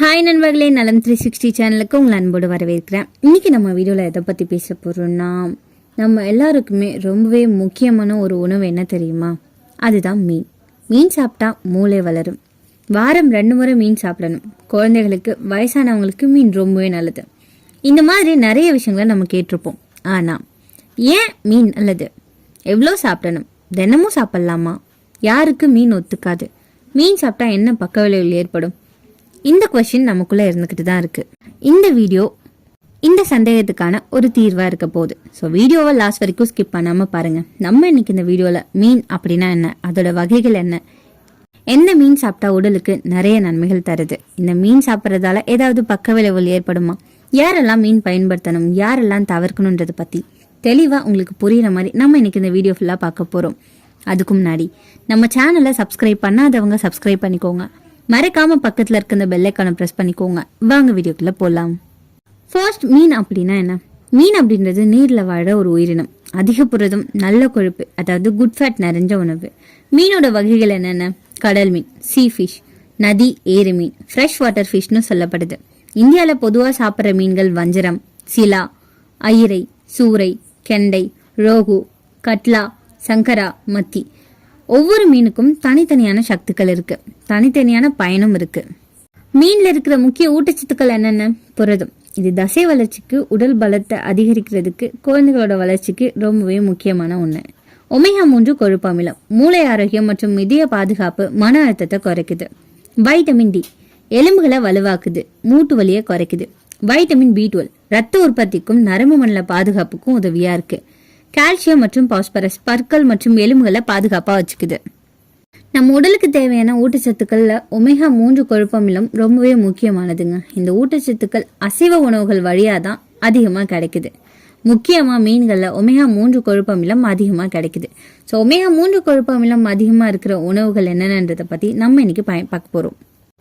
Hi நண்பர்களே நலம் three sixty சேனலுக்கு உங்களை அன்போடு வரவேற்கிறேன். இன்னைக்கு நம்ம வீடியோவில் எதை பற்றி பேச போகிறோம்னா நம்ம எல்லாருக்குமே ரொம்பவே முக்கியமான ஒரு உணவு என்ன தெரியுமா? அதுதான் மீன். மீன் சாப்பிட்டா மூளை வளரும். வாரம் ரெண்டு முறை மீன் சாப்பிடணும். குழந்தைகளுக்கு வயசானவங்களுக்கு மீன் ரொம்பவே நல்லது. இந்த மாதிரி நிறைய விஷயங்களை நம்ம கேட்டிருப்போம். ஆனால் ஏன் மீன் நல்லது? எவ்வளோ சாப்பிடணும்? தினமும் சாப்பிட்லாமா? யாருக்கு மீன் ஒத்துக்காது? மீன் சாப்பிட்டா என்ன பக்க விளைவுகள் ஏற்படும்? இந்த கொஷின் நமக்குள்ள இருந்துக்கிட்டு தான் இருக்கு. இந்த வீடியோ இந்த சந்தேகத்துக்கான ஒரு தீர்வா இருக்க போகுது. ஸோ வீடியோவை லாஸ்ட் வரைக்கும் ஸ்கிப் பண்ணாம பாருங்க. நம்ம இன்னைக்கு இந்த வீடியோல மீன் அப்படின்னா என்ன? அதோட வகைகள் என்ன? எந்த மீன் சாப்பிட்டா உடலுக்கு நிறைய நன்மைகள் தருது? இந்த மீன் சாப்பிட்றதால ஏதாவது பக்க விளைவுகள் ஏற்படுமா? யாரெல்லாம் மீன் பயன்படுத்தணும்? யாரெல்லாம் தவிர்க்கணுன்றதை பத்தி தெளிவா உங்களுக்கு புரியுற மாதிரி நம்ம இன்னைக்கு இந்த வீடியோ ஃபுல்லா பார்க்க போறோம். அதுக்கு முன்னாடி நம்ம சேனலை சப்ஸ்கிரைப் பண்ணாதவங்க சப்ஸ்கிரைப் பண்ணிக்கோங்க. மறக்காம பக்கத்துல இருக்க இந்த பெல்லைக்கான ப்ரெஸ் பண்ணிக்கோங்க. வாங்க வீடியோக்குள்ள போலாம். ஃபர்ஸ்ட் மீன் அப்படின்னா என்ன? மீன் அப்படின்றது நீர்ல வாழ ஒரு உயிரினம். அதிக புரதம் நல்ல கொழுப்பு அதாவது குட் ஃபேட் நிறைஞ்ச உணவு. மீனோட வகைகள் என்னென்ன? கடல் மீன் சீ ஃபிஷ் நதி ஏரி மீன் ஃப்ரெஷ் வாட்டர் ஃபிஷ்னு சொல்லப்படுது. இந்தியாவில் பொதுவாக சாப்பிட்ற மீன்கள் வஞ்சரம் சிலா ஐரை சூரை கெண்டை ரோகு கட்லா சங்கரா மத்தி. ஒவ்வொரு மீனுக்கும் தனித்தனியான சக்திகள் இருக்கு. தனித்தனியான பயனும் இருக்கு. மீன்ல இருக்கிற முக்கிய ஊட்டச்சத்துக்கள் என்னென்ன? புரதம். இது தசை வளர்ச்சிக்கு உடல் பலத்தை அதிகரிக்கிறதுக்கு குழந்தைகளோட வளர்ச்சிக்கு ரொம்பவே முக்கியமான ஒன்று ஒமேகா மூன்று கொழுப்பு அமிலம். மூளை ஆரோக்கியம் மற்றும் இதய பாதுகாப்பு மன அழுத்தத்தை குறைக்குது. Vitamin D. எலும்புகளை வலுவாக்குது. மூட்டு வலியை குறைக்குது. Vitamin B twelve. ரத்த உற்பத்திக்கும் நரம்பு மண்டல பாதுகாப்புக்கும் உதவியா இருக்கு. கால்சியம் மற்றும் பாஸ்பரஸ் பற்கள் மற்றும் எலும்புகளை பாதுகாப்பாக வச்சுக்குது. நம்ம உடலுக்கு தேவையான ஊட்டச்சத்துக்கள்ல ஒமேகா மூன்று கொழுப்பமிலம் ரொம்பவே முக்கியமானதுங்க. இந்த ஊட்டச்சத்துக்கள் அசைவ உணவுகள் வழியாக தான் அதிகமாக கிடைக்குது. முக்கியமா மீன்களில் ஒமேகா மூன்று கொழுப்பமிலம் அதிகமாக கிடைக்குது. ஸோ ஒமேகா மூன்று கொழுப்பமிலம் அதிகமாக இருக்கிற உணவுகள் என்னென்னன்றதை பத்தி நம்ம இன்னைக்கு பய- பார்க்க போகிறோம்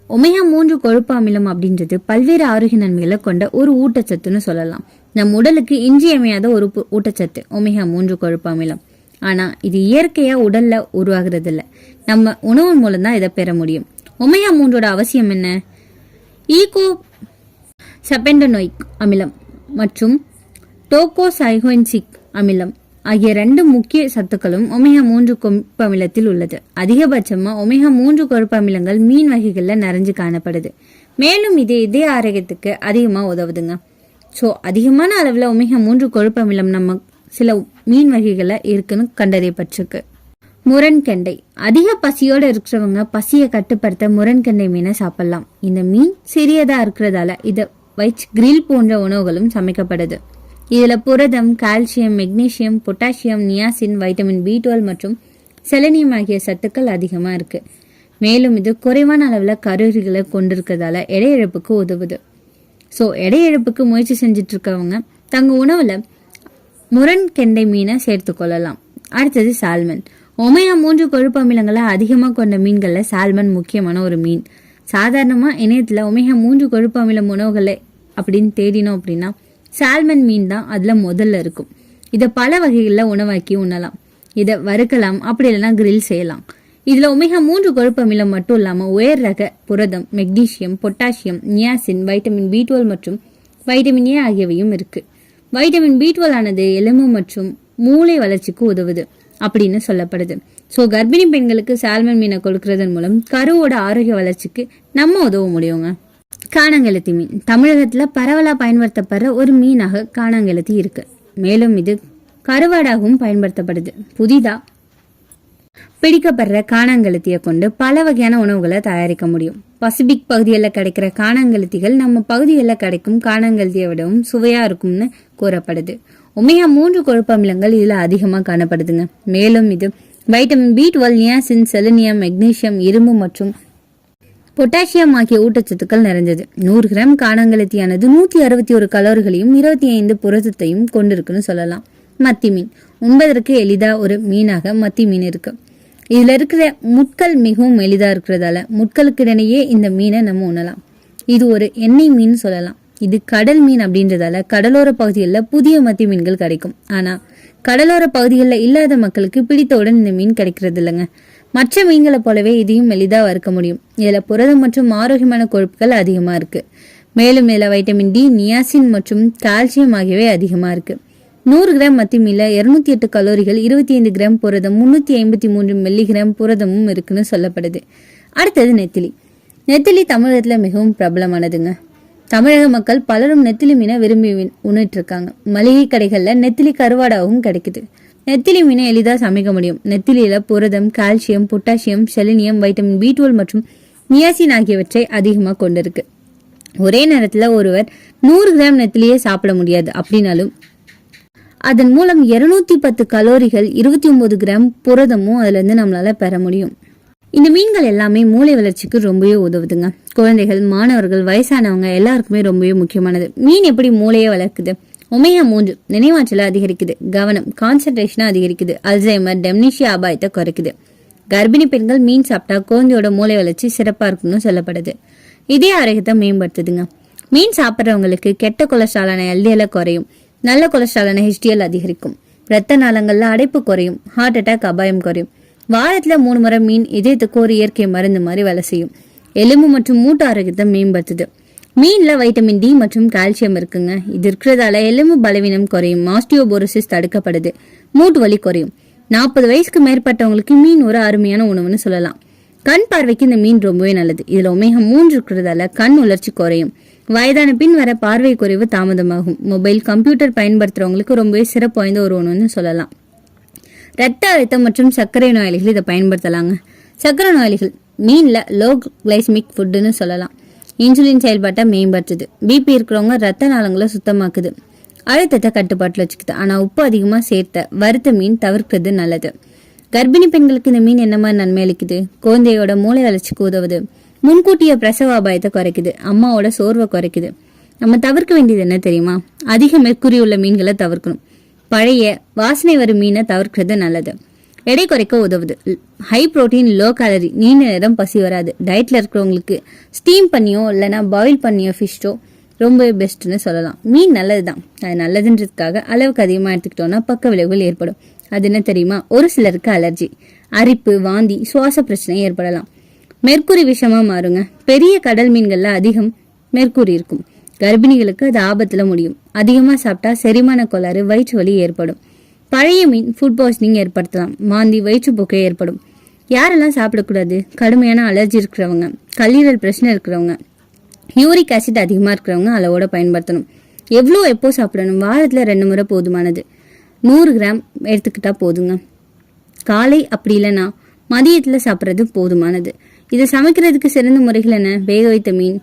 ஒமையா மூன்று கொழுப்பு அமிலம் அப்படின்றது பல்வேறு ஆரோக்கிய நன்மைகளை கொண்ட ஒரு ஊட்டச்சத்துன்னு சொல்லலாம். நம் உடலுக்கு இன்றியமையாத ஒரு ஊட்டச்சத்து ஒமேகா மூன்று கொழுப்பு அமிலம். ஆனா இது இயற்கையா உடல்ல உருவாகிறது இல்ல நம்ம உணவு மூலம் தான் இதை பெற முடியும். ஒமையா மூன்றோட அவசியம் என்ன? ஈகோ சபெண்டனோயிக் அமிலம் மற்றும் டோகோசைகோன்சிக் அமிலம். ஆகிய ரெண்டு முக்கிய சத்துக்களும் ஒமேகா மூன்று கொழுப்பு அமிலத்தில் உள்ளது. அதிகபட்சமா ஒமேகா மூன்று கொழுப்பு அமிலங்கள் மீன் வகைகள்ல நிறைஞ்சு காணப்படுது. மேலும் இது இதய ஆரோக்கியத்துக்கு அதிகமா உதவுதுங்க. ஸோ அதிகமான அளவில் ஒமேகா மூன்று கொழுப்பு அமிலம் நம்ம சில மீன் வகைகளில் இருக்குன்னு கண்டறியப்பட்டிருக்கு. முரண்கெண்டை. அதிக பசியோடு இருக்கிறவங்க பசியை கட்டுப்படுத்த முரண்கெண்டை மீனை சாப்பிடலாம். இந்த மீன் சிறியதாக இருக்கிறதால இதை வச்சு கிரில் போன்ற உணவுகளும் சமைக்கப்படுது. இதில் புரதம் calcium magnesium potassium niacin vitamin B twelve மற்றும் செலனியம் ஆகிய சத்துக்கள் அதிகமாக இருக்குது மேலும் இது குறைவான அளவில் கருவிகளை கொண்டிருக்கிறதால எடை இழப்புக்கு உதவுது. ஸோ எடை இழப்புக்கு முயற்சி செஞ்சுட்டு இருக்கவங்க தங்க உணவில் முரண் கெண்டை மீனை சேர்த்து கொள்ளலாம். அடுத்தது சால்மன் ஒமையா மூன்று கொழுப்பு அமிலங்களை அதிகமாக கொண்ட மீன்களில் சால்மன் முக்கியமான ஒரு மீன். சாதாரணமாக இணையத்தில் ஒமேகா மூன்று கொழுப்பு அமிலம் உணவுகளை அப்படின்னு தேடினோம் அப்படின்னா சால்மன் மீன் தான் அதில் முதல்ல இருக்கும். இதை பல வகைகளில் உணவாக்கி உண்ணலாம். இதை வறுக்கலாம் அப்படி இல்லைன்னா கிரில் செய்யலாம். இதுல ஒமேகா மூன்று கொழுப்பு அமிலம் மட்டும் இல்லாம உயர் ரக புரதம் magnesium potassium niacin vitamin B twelve மற்றும் வைட்டமின் ஏ ஆகியவையும் இருக்கு. வைட்டமின் பி டுவெல் ஆனது எலும்பு மற்றும் மூளை வளர்ச்சிக்கு உதவுது அப்படின்னு சொல்லப்படுது. ஸோ கர்ப்பிணி பெண்களுக்கு சால்மன் மீனை கொடுக்கறதன் மூலம் கருவோட ஆரோக்கிய வளர்ச்சிக்கு நம்ம உதவ முடியுங்க. காணாங்கெழுத்தி மீன். தமிழகத்தில் பரவலாக பயன்படுத்தப்படுற ஒரு மீனாக காணாங்கெழுத்தி இருக்கு. மேலும் இது கருவாடாகவும் பயன்படுத்தப்படுது. புதிதா? பிடிக்கப்படுற காணாங்கெழுத்தியை கொண்டு பல வகையான உணவுகளை தயாரிக்க முடியும். பசிபிக் பகுதிகளில் கிடைக்கிற காணாங்கெழுத்திகள் நம்ம பகுதிகளில் கிடைக்கும் காணாங்கெழுத்தியை விடவும் சுவையா இருக்கும்னு கூறப்படுது. உமையா மூன்று கொழுப்பு அமிலங்கள் அதிகமாக காணப்படுதுங்க. மேலும் இது vitamin B twelve niacin selenium magnesium இரும்பு மற்றும் பொட்டாசியம் ஆகிய ஊட்டச்சத்துக்கள் நிறைஞ்சது. நூறு கிராம் காணாங்கழுத்தியானது நூத்தி அறுபத்தி ஒரு கலோரிகளையும் இருபத்தி ஐந்து புரதத்தையும் கொண்டிருக்குன்னு சொல்லலாம். மத்தி மீன். உண்பதற்கு எளிதா ஒரு மீனாக மத்தி மீன் இருக்கு. இதுல இருக்கிற முட்கள் மிகவும் எளிதா இருக்கிறதால முட்களுக்கு இடையே இந்த மீனை நம்ம உணலாம் இது ஒரு எண்ணெய் மீன் சொல்லலாம். இது கடல் மீன் அப்படின்றதால கடலோர பகுதிகளில் புதிய மத்தி மீன்கள் கிடைக்கும். ஆனா கடலோர பகுதிகளில் இல்லாத மக்களுக்கு பிடித்தவுடன் இந்த மீன் கிடைக்கிறது இல்லைங்க மற்ற மீன்களை போலவே இதையும் எளிதாக வறுக்க முடியும். இதில் புரதம் மற்றும் ஆரோக்கியமான கொழுப்புகள் அதிகமாக இருக்கு. மேலும் இதில் வைட்டமின் டி நியாசின் மற்றும் கால்சியம் ஆகியவை அதிகமாக இருக்கு. நூறு கிராம் மத்தி மீல இருநூத்தி எட்டு கலோரிகள் இருபத்தி ஐந்து கிராம் புரதம் முன்னூற்றி ஐம்பத்தி மூன்று மில்லிகிராம் புரதமும் இருக்குன்னு சொல்லப்படுது. அடுத்தது நெத்திலி. நெத்திலி தமிழகத்தில் மிகவும் பிரபலமானதுங்க. தமிழக மக்கள் பலரும் நெத்திலி மீனை விரும்பி உண்ணிட்டு இருக்காங்க. மளிகை கடைகளில் நெத்திலி கருவாடாகவும் கிடைக்குது. நெத்திலி மீனை எளிதாக சமைக்க முடியும். நெத்திலியில புரதம் calcium potassium selenium vitamin B twelve மற்றும் நியாசின் ஆகியவற்றை அதிகமாக கொண்டிருக்கு. ஒரே நேரத்தில் ஒருவர் நூறு கிராம் நெத்திலியே சாப்பிட முடியாது. அப்படின்னாலும் அதன் மூலம் இருநூத்தி பத்து கலோரிகள் இருபத்தி ஒன்பது கிராம் புரதமும் அதுல இருந்து நம்மளால பெற முடியும். இந்த மீன்கள் எல்லாமே மூளை வளர்ச்சிக்கு ரொம்பவே உதவுதுங்க. குழந்தைகள் மாணவர்கள் வயசானவங்க எல்லாருக்குமே ரொம்பவே முக்கியமானது. மீன் எப்படி மூளையை வளர்க்குது? ஒமேகா மூன்று நினைவாற்றலை அதிகரிக்குது கவனம் கான்சென்ட்ரேஷனை அதிகரிக்குது அல்சைமர் டெம்னிஷியா அபாயத்தை குறைக்குது. கர்ப்பிணி பெண்கள் மீன் சாப்பிட்டா குழந்தையோட மூளை வளர்ச்சி சிறப்பாக இருக்கும்னு சொல்லப்படுது. இதே ஆரோக்கியத்தை மேம்படுத்துதுங்க. மீன் சாப்பிட்றவங்களுக்கு கெட்ட கொலஸ்ட்ராலான எல்டிஎல் குறையும். நல்ல கொலஸ்ட்ராலான ஹெச்டிஎல் அதிகரிக்கும். இரத்த நாளங்களில் அடைப்பு குறையும். ஹார்ட் அட்டாக் அபாயம் குறையும். வாரத்தில் மூணு முறை மீன் இதயத்துக்கு ஒரு இயற்கை மருந்து மாதிரி வேலை செய்யும். எலும்பு மற்றும் மூட்டு ஆரோக்கியத்தை மேம்படுத்துது. மீனில் வைட்டமின் டி மற்றும் கால்சியம் இருக்குங்க. இது இருக்கிறதால எலும்பு பலவீனம் குறையும். மாஸ்டியோபோரோசிஸ் தடுக்கப்படுது. மூட்டு வலி குறையும். நாற்பது வயசுக்கு மேற்பட்டவங்களுக்கு மீன் ஒரு அருமையான உணவுன்னு சொல்லலாம். கண் பார்வைக்கு இந்த மீன் ரொம்பவே நல்லது. இதில் ஒமேகா மூன்று இருக்கிறதால கண் உலர்ச்சி குறையும். வயதான பின் வர பார்வை குறைவு தாமதமாகும். மொபைல் கம்ப்யூட்டர் பயன்படுத்துறவங்களுக்கு ரொம்பவே சிறப்பு வாய்ந்த ஒரு உணவுன்னு சொல்லலாம். ரத்த அழுத்தம் மற்றும் சர்க்கரை நோயாளிகள் இதை பயன்படுத்தலாங்க. சர்க்கரை நோயாளிகள் மீனில் லோ கிளைஸ்மிக் ஃபுட்டுன்னு சொல்லலாம். இன்சுலின் செயல்பாட்டை மேம்படுத்துது. பிபி இருக்கிறவங்க ரத்த நாளங்களை சுத்தமாக்குது. அழுத்தத்தை கட்டுப்பாட்டில் வச்சுக்குது. ஆனால் உப்பு அதிகமாக சேர்த்த வறுத்த மீன் தவிர்க்கிறது நல்லது. கர்ப்பிணி பெண்களுக்கு இந்த மீன் என்ன மாதிரி நன்மை அளிக்குது? குழந்தையோட மூளை வளர்ச்சிக்கு உதவுது. முன்கூட்டிய பிரசவ அபாயத்தை குறைக்குது. அம்மாவோட சோர்வை குறைக்குது. நம்ம தவிர்க்க வேண்டியது என்ன தெரியுமா? அதிக மெர்க்குரி உள்ள மீன்களை தவிர்க்கணும். பழைய வாசனை வரும் மீனை தவிர்க்கிறது நல்லது. எடை குறைக்க உதவுது. ஹை புரோட்டீன் லோ கேலரி நீண்ட நேரம் பசி வராது. டயட்டில் இருக்கிறவங்களுக்கு ஸ்டீம் பண்ணியோ இல்லைன்னா பாயில் பண்ணியோ ஃபிஷ்டோ ரொம்பவே பெஸ்ட்டுன்னு சொல்லலாம். மீன் நல்லது தான் அது நல்லதுன்றதுக்காக அளவுக்கு அதிகமாக எடுத்துக்கிட்டோம்னா பக்க விளைவுகள் ஏற்படும். அது என்ன தெரியுமா? ஒரு சிலருக்கு அலர்ஜி அரிப்பு வாந்தி சுவாச பிரச்சனை ஏற்படலாம். மெர்க்குரி விஷமாக மாறுங்க. பெரிய கடல் மீன்களில் அதிகம் மெர்க்குரி இருக்கும். கர்ப்பிணிகளுக்கு அது ஆபத்தில் முடியும். அதிகமாக சாப்பிட்டா செரிமான கோளாறு வயிற்று வலி ஏற்படும். பழைய மீன் ஃபுட் பாய்சனிங் ஏற்படுத்தலாம். மாந்தி வயிற்றுப்போக்கை ஏற்படும். யாரெல்லாம் சாப்பிடக்கூடாது? கடுமையான அலர்ஜி இருக்கிறவங்க கல்லீரல் பிரச்சனை இருக்கிறவங்க யூரிக் ஆசிட் அதிகமாக இருக்கிறவங்க அளவோட பயன்படுத்தணும். எவ்வளோ எப்போ சாப்பிடணும்? வாரத்தில் ரெண்டு முறை போதுமானது. நூறு கிராம் எடுத்துக்கிட்டா போதுங்க. காலை அப்படி இல்லைன்னா மதியத்தில் சாப்பிட்றது போதுமானது. இதை சமைக்கிறதுக்கு சிறந்த முறைகள் என்ன? வேக வைத்த மீன்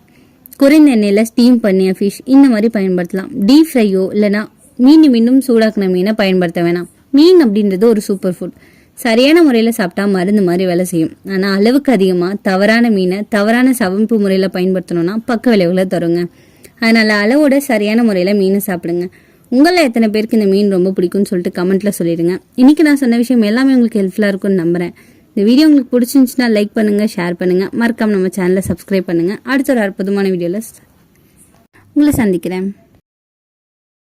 குறைந்த எண்ணெயில் ஸ்டீம் பண்ணிய ஃபிஷ் இந்த மாதிரி பயன்படுத்தலாம். டீப் ஃப்ரையோ இல்லைனா மீண்டும் மீண்டும் சூடாக்கின மீனை பயன்படுத்த வேணாம். மீன் அப்படின்றது ஒரு சூப்பர் ஃபுட் சரியான முறையில் சாப்பிட்டா மருந்து மாதிரி வேலை செய்யும். ஆனால் அளவுக்கு அதிகமாக தவறான மீனை தவறான சமைப்பு முறையில் பயன்படுத்தணும்னா பக்க விளைவுகளை தருங்க. அதனால் அளவோட சரியான முறையில் மீனை சாப்பிடுங்க. உங்களில் எத்தனை பேருக்கு இந்த மீன் ரொம்ப பிடிக்கும்னு சொல்லிட்டு கமெண்ட்டில் சொல்லிடுங்க. இன்றைக்கி நான் சொன்ன விஷயம் எல்லாமே உங்களுக்கு ஹெல்ப்ஃபுல்லாக இருக்கும்னு நம்புகிறேன் இந்த வீடியோ உங்களுக்கு பிடிச்சிருந்துச்சுன்னா லைக் பண்ணுங்கள் ஷேர் பண்ணுங்கள் மறக்காம நம்ம சேனலை சப்ஸ்கிரைப் பண்ணுங்கள் அடுத்த ஒரு அற்புதமான வீடியோவில் உங்களை சந்திக்கிறேன்.